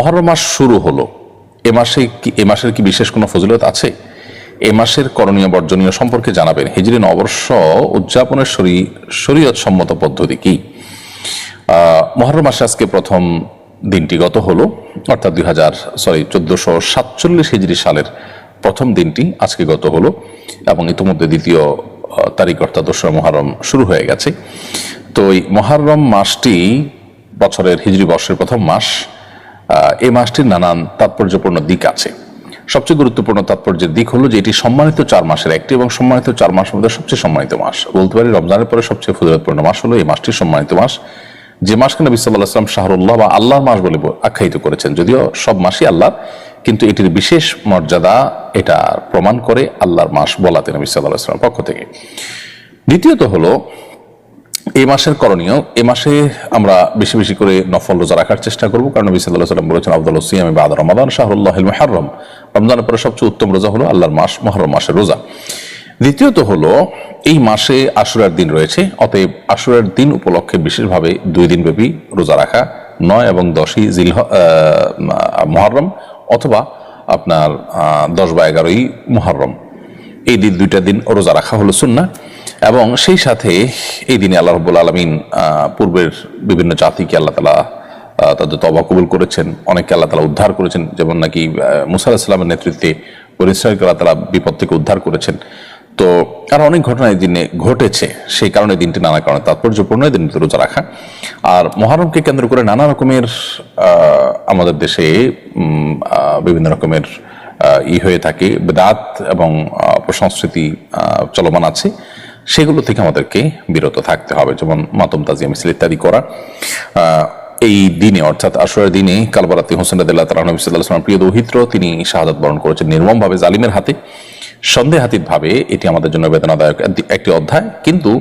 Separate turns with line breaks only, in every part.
মহরম মাস শুরু হলো। এ মাসে কি, এ মাসের কি বিশেষ কোনো ফজিলত আছে? এ মাসের করণীয় বর্জনীয় সম্পর্কে জানাবেন। হিজরি নববর্ষ উদযাপনের শরী শরীয়ত সম্মত পদ্ধতি কি? মহরম মাসে আজকে প্রথম দিনটি গত হলো, অর্থাৎ দুই হাজার সরি, চোদ্দশো সাতচল্লিশ হিজরি সালের প্রথম দিনটি আজকে গত হলো এবং ইতিমধ্যে দ্বিতীয় তারিখ অর্থাৎ দোসরা মহরম শুরু হয়ে গেছে। তো এই মহরম মাসটি বছরের হিজরি বর্ষের প্রথম মাস। এই মাসটির নানান তাৎপর্যপূর্ণ দিক আছে। সবচেয়ে গুরুত্বপূর্ণ তাৎপর্যের দিক হলো যে এটি সম্মানিত চার মাসের একটি এবং সম্মানিত চার মাসের মধ্যে সবচেয়ে সম্মানিত মাস। বলতে পারি, রমজানের পরে সবচেয়ে ফজিলতপূর্ণ মাস হলো এই মাসটি সম্মানিত মাস। যে মাসকে নবী সাল্লাহ আসলাম শাহরুল্লাহ বা আল্লাহর মাস বলে আখ্যায়িত করেছেন, যদিও সব মাসই আল্লাহ কিন্তু এটির বিশেষ মর্যাদা এটা প্রমাণ করে আল্লাহর মাস বলাতে নবী সাল্লাহ আসলামের পক্ষ থেকে। দ্বিতীয়ত হলো এই মাসের করণীয়, এ মাসে আমরা বেশি বেশি করে নফল রোজা রাখার চেষ্টা করব। কারণ নবী বলেছেন আব্দুল সিয়াম বাদ রমাদান শাহরুল্লাহ মহারম রমজানের পরে সবচেয়ে উত্তম রোজা হলো আল্লাহর মাস মহরম মাসের রোজা। দ্বিতীয়ত হলো, এই মাসে আশুরার দিন রয়েছে, অতএব আশুরার দিন উপলক্ষে বিশেষভাবে দুই দিন ব্যাপী রোজা রাখা, নয় এবং দশই জিল মহরম অথবা আপনার দশ বা এগারোই মহরম এই দিন দুইটা দিন রোজা রাখা হলো সুন্না এবং সেই সাথে এই দিনে আল্লাহ রব্বুল আলমিন পূর্বের বিভিন্ন জাতিকে আল্লাহ তালা তাদের তবা কবুল করেছেন অনেককে আল্লাহ তালা উদ্ধার করেছেন যেমন নাকি মুসা নেতৃত্বে পরিশ্রমকে আল্লাহ তালা বিপদ থেকে উদ্ধার করেছেন। তো আরও অনেক ঘটনা এই দিনে ঘটেছে সেই কারণে দিনটি নানা কারণে তাৎপর্যপূর্ণ এই দিনটি রোজা রাখা। আর মহরমকে কেন্দ্র করে নানা রকমের আমাদের দেশে বিভিন্ন রকমের ই হয়ে থাকে বেদাত এবং আহ, অপসংস্কৃতি চলমান আছে। সেগুলো থেকে আমাদেরকে বিরত থাকতে হবে, যেমন মাতম তাজিয়া মিছিল ইত্যাদি করা। এই দিনে, অর্থাৎ আসরের দিনে কালবারাতি হোসেন রাদিল্লাহ তালা নবী সাল্লাহ প্রিয় দৌহিত্র, তিনি শাহাদাত বরণ করেছেন নির্মমভাবে জালিমের হাতে। সন্দেহাতীত ভাবে এটি আমাদের জন্য বেদনাদায়ক একটি- অধ্যায়, কিন্তু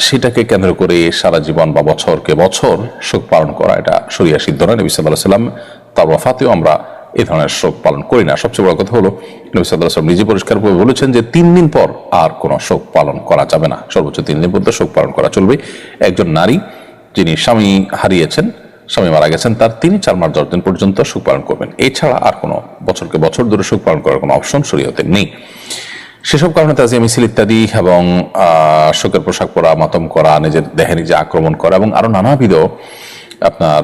সেটাকে কেন্দ্র করে সারা জীবন বা বছরকে বছর শোক পালন করা, এটা সরিয়া সিদ্ধ নয়। নবী সাল্লাহ সাল্লাম তার ওয়াফাতেও আমরা এই ধরনের শোক পালন করি না। সবচেয়ে বড় কথা হলো, নবী সাল্লাম নিজে পরিষ্কার করে বলেছেন যে তিন দিন পর আর কোনো শোক পালন করা যাবে না। সর্বোচ্চ তিন দিন পর্যন্ত শোক পালন করা চলবে। একজন নারী যিনি স্বামী হারিয়েছেন, স্বামী মারা গেছেন, তার তিনি চার মাস দশ দিন পর্যন্ত শোক পালন করবেন। এছাড়া আর কোনো বছরকে বছর ধরে শোক পালন করার কোনো অপশন শরীয়তে নেই। সেসব কারণে তাজিয়া মিছিল ইত্যাদি এবং শোকের পোশাক পরা, মাতম করা, নিজের দেহে নিজে আক্রমণ করা এবং আরও নানাবিধ আপনার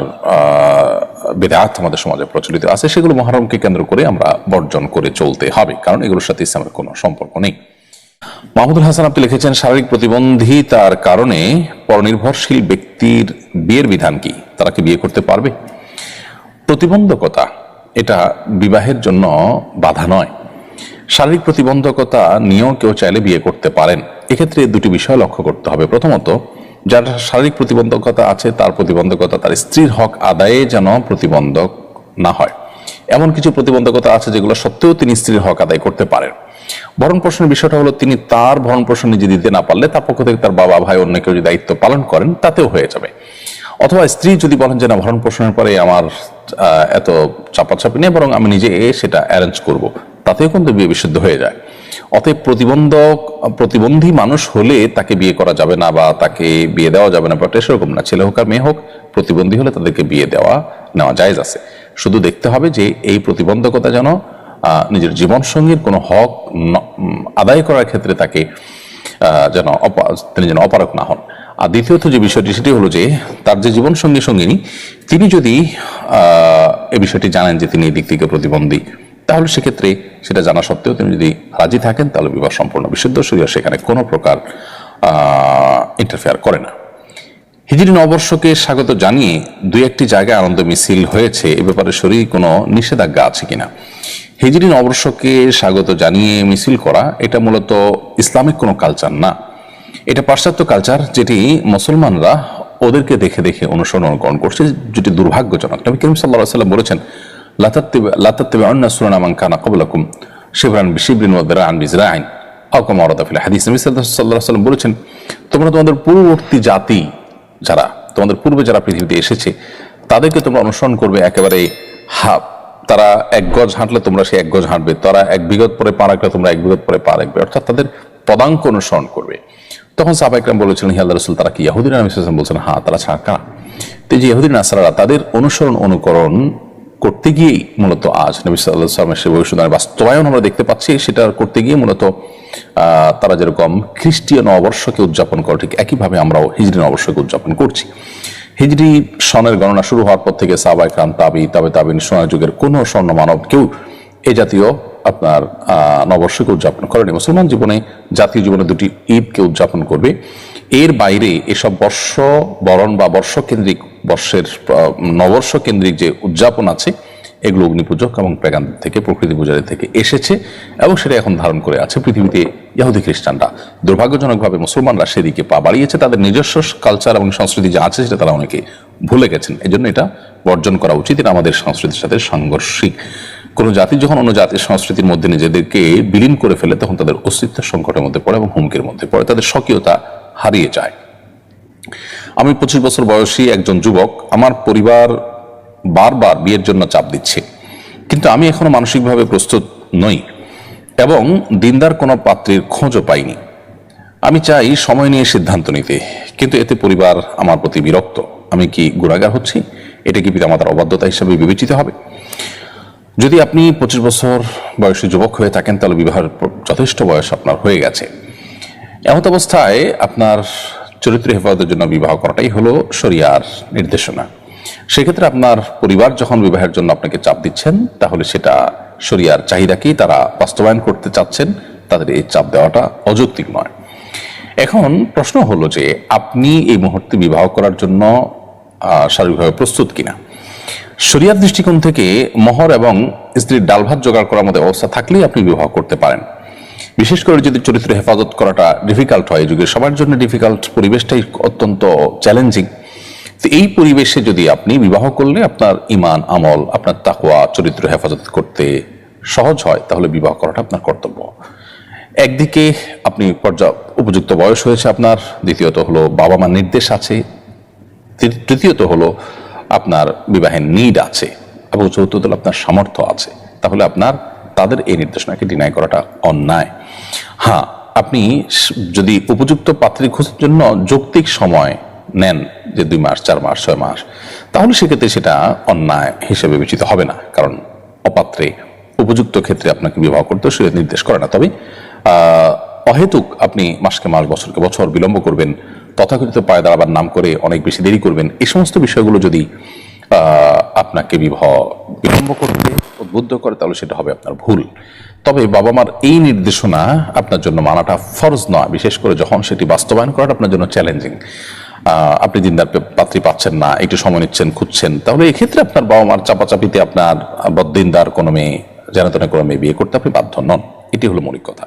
বেদাত আমাদের সমাজে প্রচলিত আছে, সেগুলো মহারমকে কেন্দ্র করে আমরা বর্জন করে চলতে হবে, কারণ এগুলোর সাথে ইসলামের কোনো সম্পর্ক নেই। মাহমুদুল হাসান আপনি লিখেছেন, শারীরিক প্রতিবন্ধিতার কারণে পরনির্ভরশীল ব্যক্তির বিয়ের বিধান কি? তারা কি বিয়ে করতে পারবে? প্রতিবন্ধকতা, এটা বিবাহের জন্য বাধা নয়। শারীরিক প্রতিবন্ধকতা নিয়েও কেউ চাইলে বিয়ে করতে পারেন। এক্ষেত্রে দুটি বিষয় লক্ষ্য করতে হবে। প্রথমত যার শারীরিক প্রতিবন্ধকতা আছে, তার প্রতিবন্ধকতা, তার স্ত্রীর হক আদায়ে যেন প্রতিবন্ধক না হয়। এমন কিছু প্রতিবন্ধকতা আছে যেগুলো সত্ত্বেও তিনি স্ত্রীর হক আদায় করতে পারেন। ভরণ পোষণের বিষয়টা হলো, তিনি তার ভরণ পোষণ নিজে দিতে না পারলে তার পক্ষ থেকে তার বাবা, ভাই, অন্য কেউ যদি দায়িত্ব পালন করেন, তাতেও হয়ে যাবে। অথবা স্ত্রী যদি বলেন যে, না, ভরণ পোষণের পরে আমার এত চাপাচাপি নেই, বরং আমি নিজে সেটা অ্যারেঞ্জ করব। তাতেও কিন্তু বিয়ে বিশুদ্ধ হয়ে যায়। অতএব প্রতিবন্ধক, প্রতিবন্ধী মানুষ হলে তাকে বিয়ে করা যাবে না বা তাকে বিয়ে দেওয়া যাবে না ব্যাপারটা সেরকম না। ছেলে হোক আর মেয়ে হোক, প্রতিবন্ধী হলে তাদেরকে বিয়ে দেওয়া, নেওয়া জায়েজ আছে। শুধু দেখতে হবে যে এই প্রতিবন্ধকতা যেন নিজের জীবন সঙ্গীর কোনো হক আদায় করার ক্ষেত্রে তাকে যেন তিনি যেন অপারক না হন। আর দ্বিতীয়ত যে বিষয়টি, সেটি হলো যে তার যে জীবন সঙ্গী সঙ্গিনী, তিনি যদি এই বিষয়টি জানেন যে তিনি এই দিক থেকে প্রতিবন্ধী তাহলে সেক্ষেত্রে সেটা জানা সত্ত্বেও তিনি যদি রাজি থাকেন, তাহলে বিবাহ সম্পূর্ণ বিশুদ্ধ। শরীর সেখানে কোনো প্রকার ইন্টারফেয়ার করে না। হিজরি নববর্ষকে স্বাগত জানিয়ে দুই একটি জায়গায় আনন্দ মিছিল হয়েছে। এ ব্যাপারে শরীর কোনো নিষেধাজ্ঞা আছে কিনা? হিজরি নববর্ষকে স্বাগত জানিয়ে মিছিল করা, এটা মূলত ইসলামিক কোনো কালচার না। এটা পাশ্চাত্য কালচার যেটি মুসলমানরা ওদেরকে দেখে দেখে অনুসরণ অনুকরণ করছে, যেটি দুর্ভাগ্যজনক। নবী করিম সাল্লাহ সাল্লাম বলেছেন লাতাত্তিবে বলেছেন, তোমরা তোমাদের পূর্ববর্তী জাতি যারা, তোমাদের পূর্বে যারা পৃথিবীতে এসেছে, তাদেরকে তোমরা অনুসরণ করবে একেবারে হা তারা এক গজ হাঁটলে তোমরা সে এক গজ হাঁটবে, তারা এক বিগত পরে পা রাখলে তোমরা এক বিগত পরে পা রাখবে। অর্থাৎ তাদের পদাঙ্ক অনুসরণ করবে। তখন সাহাবাইকরাম বলেছিলেন হিয়াল্লাহ রসুল, তারা কি ইয়াহুদিন বলছেন হ্যাঁ তারা ছাড়া কারা? তো যে ইহুদিন আসারা তাদের অনুসরণ, অনুকরণ করতে গিয়েই মূলত আজ নবী সাল্লাহ সাল্লামের সে ভবিষ্যৎবাণীর বাস্তবায়ন আমরা দেখতে পাচ্ছি, সেটা করতে গিয়ে মূলত তারা যেরকম খ্রিস্টীয় নববর্ষকে উদযাপন করে, ঠিক একইভাবে আমরাও হিজরি নববর্ষকে উদযাপন করছি। হিজরি সনের গণনা শুরু হওয়ার পর থেকে সাবাই খান তাবি, তবে তাবিন, সোনার যুগের কোনো স্বর্ণ মানব কেউ এ জাতীয় আপনার নববর্ষকে উদযাপন করেনি। মুসলমান জীবনে, জাতীয় জীবনে দুটি ঈদকে উদযাপন করবে। এর বাইরে এসব বর্ষ বরণ বা বর্ষ কেন্দ্রিক বর্ষের আহ, নববর্ষ কেন্দ্রিক যে উদযাপন আছে এগুলো অগ্নিপূজক এবং প্রেগান থেকে প্রকৃতি পূজারী থেকে এসেছে এবং সেটা এখন ধারণ করে আছে পৃথিবীতে ইহুদি খ্রিস্টানরা। দুর্ভাগ্যজনকভাবে মুসলমানরা সেদিকে পা বাড়িয়েছে। তাদের নিজস্ব কালচার এবং সংস্কৃতি যা আছে সেটা তারা অনেকে ভুলে গেছেন। এই জন্য এটা বর্জন করা উচিত। এটা আমাদের সংস্কৃতির সাথে সাংঘর্ষিক। কোনো জাতি যখন অন্য জাতির সংস্কৃতির মধ্যে নিজেদেরকে বিলীন করে ফেলে তখন তাদের অস্তিত্বের সংকটের মধ্যে পড়ে এবং হুমকির মধ্যে পড়ে। তাদের স্বকীয়তা হারিয়ে যায়। আমি পঁচিশ বছর বয়সী একজন যুবক, আমার পরিবার বারবার বিয়ের জন্য চাপ দিচ্ছে। কিন্তু আমি এখনও মানসিকভাবে প্রস্তুত নই এবং দিনদার কোনো পাত্রীর খোঁজও পাইনি। আমি চাই সময় নিয়ে সিদ্ধান্ত নিতে, কিন্তু এতে পরিবার আমার প্রতি বিরক্ত। আমি কি গুণাগার হচ্ছি? এটা কি পিতামাতার অবাধ্যতা হিসাবে বিবেচিত হবে? যদি আপনি পঁচিশ বছর বয়সী যুবক হয়ে থাকেন, তাহলে বিবাহের যথেষ্ট বয়স আপনার হয়ে গেছে। এমত অবস্থায় আপনার চরিত্র হেফাজতের জন্য বিবাহ করাটাই হলো শরিয়ার নির্দেশনা। সেক্ষেত্রে আপনার পরিবার যখন বিবাহের জন্য আপনাকে চাপ দিচ্ছেন, তাহলে সেটা শরিয়ার চাহিদাকেই তারা বাস্তবায়ন করতে চাচ্ছেন। তাদের এই চাপ দেওয়াটা অযৌক্তিক নয়। এখন প্রশ্ন হলো যে, আপনি এই মুহূর্তে বিবাহ করার জন্য শারীরিকভাবে প্রস্তুত কিনা? শরিয়ার দৃষ্টিকোণ থেকে মহর এবং স্ত্রীর ডাল ভাত জোগাড় করার মতো অবস্থা থাকলেই আপনি বিবাহ করতে পারেন। বিশেষ করে যদি চরিত্র হেফাজত করাটা ডিফিকাল্ট হয় যুগে সবার জন্য ডিফিকাল্ট পরিবেশটাই অত্যন্ত চ্যালেঞ্জিং তো এই পরিবেশে যদি আপনি বিবাহ করলে আপনার ইমান আমল, আপনার তাকওয়া, চরিত্র হেফাজত করতে সহজ হয়, তাহলে বিবাহ করাটা আপনার কর্তব্য। একদিকে আপনি পর্যাপ্ত উপযুক্ত বয়স হয়েছে আপনার, দ্বিতীয়ত হলো বাবা মার নির্দেশ আছে তৃতীয়ত হলো আপনার বিবাহের নিড আছে, এবং চতুর্থ হলো আপনার সামর্থ্য আছে, তাহলে আপনার তাদের এই নির্দেশনাকে ডিনাই করাটা অন্যায়। হ্যাঁ আপনি যদি উপযুক্ত পাত্রী খোঁজার জন্য যৌক্তিক সময় নেন যে দুই মাস, চার মাস, ছয় মাস, তাহলে সেক্ষেত্রে সেটা অন্যায় হিসেবে বিবেচিত হবে না। কারণ অপাত্রে উপযুক্ত ক্ষেত্রে আপনাকে বিবাহ করতে সে নির্দেশ করে না। তবে অহেতুক আপনি মাসকে মাস, বছরকে বছর বিলম্ব করবেন, তথাকথিত পায়ে দাঁড়াবার নাম করে অনেক বেশি দেরি করবেন এই সমস্ত বিষয়গুলো যদি আপনাকে বিবাহ বিলম্ব করতে উদ্বুদ্ধ করে, তাহলে সেটা হবে আপনার ভুল। তবে বাবা মার এই নির্দেশনা আপনার জন্য মানাটা ফরজ নয়, বিশেষ করে যখন সেটি বাস্তবায়ন করাটা আপনার জন্য চ্যালেঞ্জিং আপনি দিনদার পাত্রি পাচ্ছেন না, একটু সময় নিচ্ছেন, খুঁজছেন, তাহলে এক্ষেত্রে আপনার বাবা মার চাপাচাপিতে আপনার বদিনদার কোনো মেয়ে জানাতনে কোনো মেয়ে বিয়ে করতে আপনি বাধ্য নন। এটি হলো মৌলিক কথা।